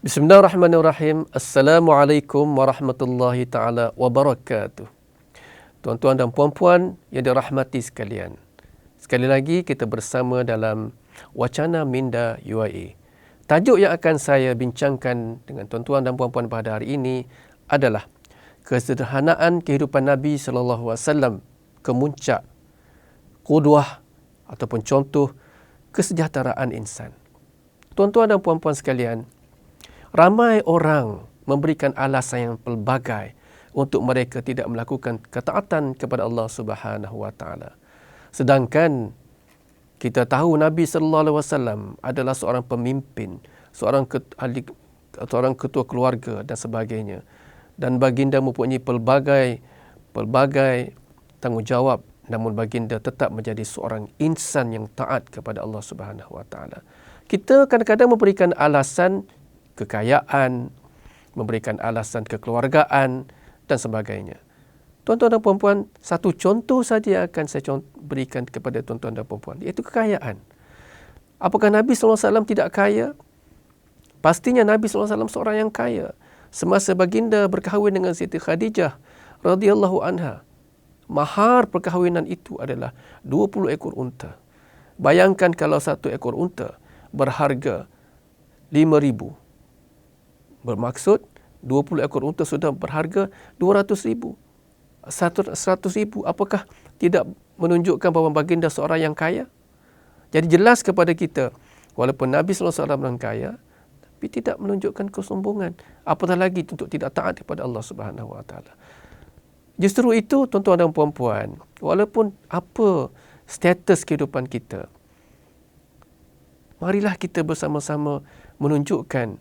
Bismillahirrahmanirrahim. Assalamualaikum warahmatullahi taala wabarakatuh. Tuan-tuan dan puan-puan yang dirahmati sekalian. Sekali lagi kita bersama dalam wacana Minda UIA. Tajuk yang akan saya bincangkan dengan tuan-tuan dan puan-puan pada hari ini adalah kesederhanaan kehidupan Nabi sallallahu alaihi wasallam kemuncak qudwah ataupun contoh kesejahteraan insan. Tuan-tuan dan puan-puan sekalian, ramai orang memberikan alasan yang pelbagai untuk mereka tidak melakukan ketaatan kepada Allah Subhanahu wa taala. Sedangkan kita tahu Nabi sallallahu alaihi wasallam adalah seorang pemimpin, seorang ahli seorang ketua keluarga dan sebagainya. Dan baginda mempunyai pelbagai pelbagai tanggungjawab namun baginda tetap menjadi seorang insan yang taat kepada Allah Subhanahu wa taala. Kita kadang-kadang memberikan alasan kekayaan, memberikan alasan kekeluargaan dan sebagainya. Tuan-tuan dan puan-puan, satu contoh saja akan saya berikan kepada tuan-tuan dan puan-puan, iaitu kekayaan. Apakah Nabi SAW tidak kaya? Pastinya Nabi SAW seorang yang kaya. Semasa baginda berkahwin dengan Siti Khadijah radhiyallahu anha, mahar perkahwinan itu adalah 20 ekor unta. Bayangkan kalau satu ekor unta berharga 5000 Bermaksud 20 ekor unta sudah berharga 200 ribu. 100 ribu. Apakah tidak menunjukkan bahawa baginda seorang yang kaya? Jadi jelas kepada kita, walaupun Nabi SAW orang kaya, tapi tidak menunjukkan kesombongan. Apatah lagi untuk tidak taat kepada Allah Subhanahu Wa Taala. Justru itu, tuan-tuan dan puan-puan, walaupun apa status kehidupan kita, marilah kita bersama-sama menunjukkan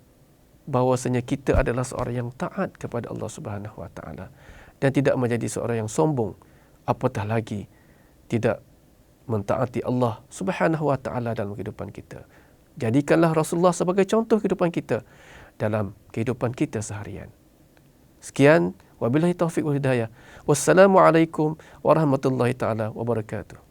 bahawasanya kita adalah seorang yang taat kepada Allah Subhanahu Wa Taala dan tidak menjadi seorang yang sombong apatah lagi tidak mentaati Allah Subhanahu Wa Taala dalam kehidupan kita. Jadikanlah Rasulullah sebagai contoh kehidupan kita dalam kehidupan kita seharian. Sekian wabillahi taufik wal hidayah. Wassalamualaikum warahmatullahi taala wabarakatuh.